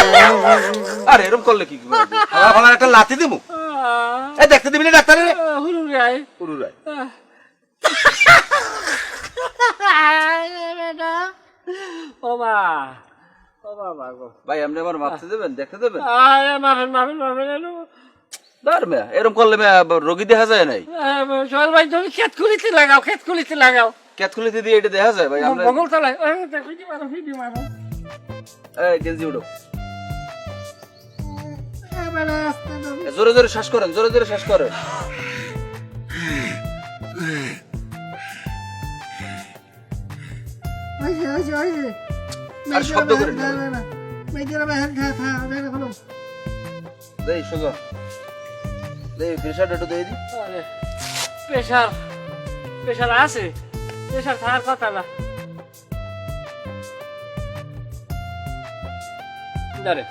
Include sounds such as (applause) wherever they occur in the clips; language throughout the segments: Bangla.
(laughs) আরে এরকম করলে কি? হালা ফালার একটা লাথি দিমু? এই দেখতে দিবি না ডাক্তারে? হুরু গাই পুরু রায় ও মা ও বাবা গো। ভাই আপনি আমার মাপতে দেবেন দেখতে দেবেন? আয় মাফেন মাফেন মাফেন এলো। মেয়া এরকম করলে মেয়া রোগী দেখা যায় নাই? সোহেল ভাই তুমি খেত খুলিতে লাগাও খেত খুলিতে লাগাও। ক্যাথকুলিতে দিয়ে এটা দেখা যায় ভাই আমরা তলায়। মারো মারো। এই গেঞ্জি উঠো জোরে জোরে শ্বাস করেন জোরে জোরে শ্বাস করেন। আর শব্দ দেই দেই প্রেশারটা একটু দিয়ে দি প্রেশার প্রেশার আছে। প্রেশার থাকার কথা না। দাঁড়ে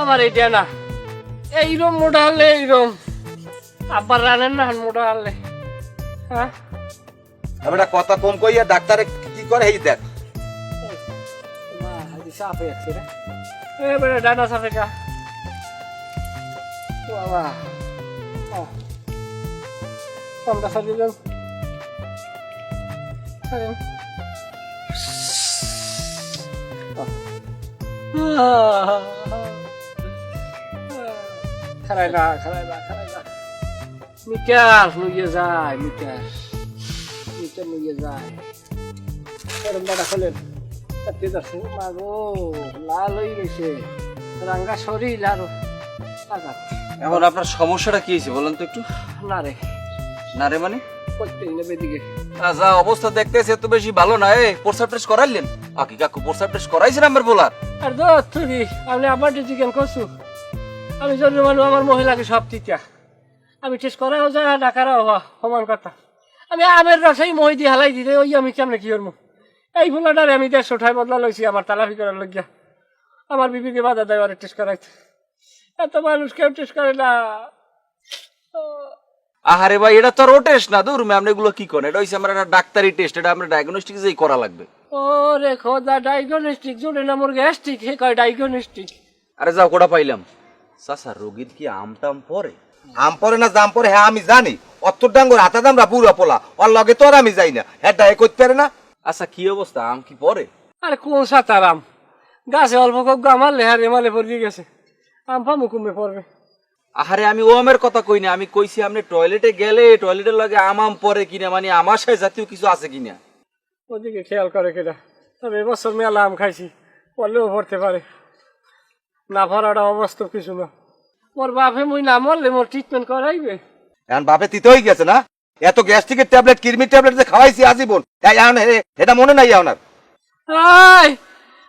আমার এইটা না। এইরম মোটা হলে এইরম। আব্বার রানেন না মোটা হলে। হ্যাঁ? আমি একটা কথা কম কইয়া ডাক্তারে কি করে এই দেখ। মা হাজি সাপে আছে রে। এবারে ডানা সাপে কা। বাবা। আমরা সাজি যান খারাই না খারাই না খারাই না মিটার লইয়ে যায় মিটার মিটার লইয়ে যায় এরম দাদা খোলেন সত্যি দর্শক মাগো লাল হয়ে গেছে রাঙ্গা শরীর আরও টাকা এখন আপনার সমস্যাটা কি হয়েছে বলেন তো একটু? না রে। না রে মানে? যা অবস্থা দেখতেছে এত বেশি ভালো না এ প্রস্রাব টেস্ট করাইলেন? আকি কাকু প্রস্রাব টেস্ট করাইছেন আমার বলার? আর দোস্ত তুই আমি আবার চিকেন করছু আমি জন্য মানুষ আমার মহিলাকে সব তিতা। আমি টেস্ট করাও যায় আর ডাকারাও হওয়া সমান কথা। আমি আমের রসাই মহি দিয়ে হালাই দিতে ওই আমি কেমনে কি করব এই ফুলাটারে আমি দেড়শো ঠাই বদলা লইছি আমার তালাফি করার লজ্ঞা আমার বিবিকে বাধা দেয় আর টেস্ট করাইতে। এত মানুষ কেউ টেস্ট করে না। আহারে ভাই এটা তো আর ও টেস্ট না দূর ম্যাম এগুলো কি করে এটা হইছে আমার একটা ডাক্তারি টেস্ট এটা আমরা ডায়াগনস্টিক যেই করা লাগবে। ও রে খোদা ডায়াগনস্টিক জোরে না মোর গ্যাস্ট্রিক হে কয় ডায়াগনস্টিক আরে যাও কোটা পাইলাম? চাচা রোগীর কি আম টাম পরে? আম পরে না জাম পরে হ্যাঁ আমি জানি। অত্তর ডাঙ্গর হাতা দামরা পুরো পোলা। ওর লগে তো আর আমি যাই না। হ্যাঁ ডায়ে করতে পারে না? আচ্ছা কি অবস্থা? আম কি পরে? আরে কোন সাতারাম গাছে অল্প কম গামার লেহার রেমালে পড়ে গেছে। আম ফামু কমে পড়বে। আহারে আমি ও আমের কথা কই না। আমি কইছি আপনি টয়লেটে গেলে টয়লেটের লগে আম আম পরে কিনা? মানে আমার সাথে জাতীয় কিছু আছে কিনা? ওদিকে খেয়াল করে কেটা তবে এবছর মেলা আম খাইছি। পড়লেও পড়তে পারে। না ভরাটা অবাস্তব কিছু না। মোর বাপে মুই না মরলে মোর ট্রিটমেন্ট করাইবে। এখন বাপে তিতে হয়ে গেছে না? এত গ্যাস্ট্রিকের ট্যাবলেট কিরমির ট্যাবলেট যে খাওয়াইছি আজীবন এই এখন এটা মনে নাই আপনার? আই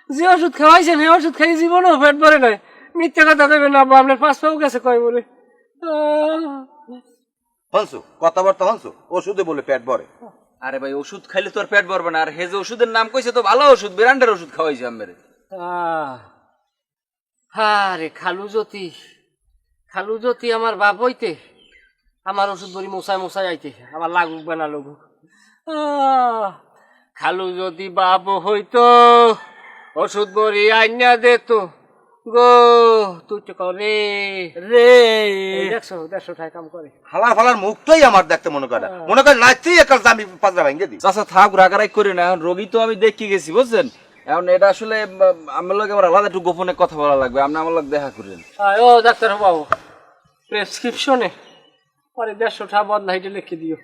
যে ওষুধ খাওয়াইছেন এই ওষুধ খাই জীবনও পেট ভরে নাই। মিথ্যে কথা দেবেন না আপনার পাঁচ পাও গেছে কয় বলে। হনসু কথাবার্তা হনসু ওষুধে বলে পেট ভরে। আরে ভাই ওষুধ খাইলে তো আর পেট ভরবে না। আর হে যে ওষুধের নাম কইছে তো ভালো ওষুধ ব্র্যান্ডের ওষুধ খাওয়াইছে আমারে আহ, হারে খালু জ্যোতি খালু জ্যোতি আমার বাপ হইতে আমার ওষুধ বড়ি মশাই মশাই আইতে আমার লাগুক বা না লাগুক। খালু যদি বাপ হইতো ওষুধ বড়ি আইনা দিত। গো তুই তো করে রে। দেখছ দেড়শো টাকা কাম করে। হালার ফালার মুখটাই আমার দেখতে মনে করে মনে করে নাচতেই একাল আমি পাঁচটা ভেঙে দিই চাচা থাক রাগারাই করি না রোগী তো আমি দেখি গেছি বুঝছেন? এখন এটা আসলে আমার লোক আলাদা একটু গোপনে কথা বলা লাগবে। আপনি আমার লোক দেখা করেন। ও ডাক্তার বাবু প্রেসক্রিপশনে পরে দেড়শো টাকা বদলাইতে লিখে দিও।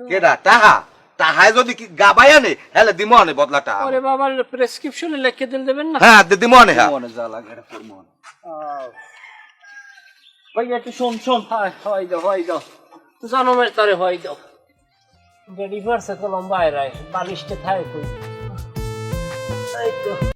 কেডা? টাহা টাহায় যদি কি গাবাই আনে হেলে দিমো আনে বদলা টাহা পরে বাবার প্রেসক্রিপশনে লিখে দিল দেবেন না? হ্যাঁ দে- দিমো আনে হ্যাঁ। যা লাগে এটা ভাই একটু শোন শোন। হয় হয় দাও হয় দাও। জনমের তরে হয় দাও। বেডি পারছে কলম বাইরে বালিশতে থাকে কই? এই তো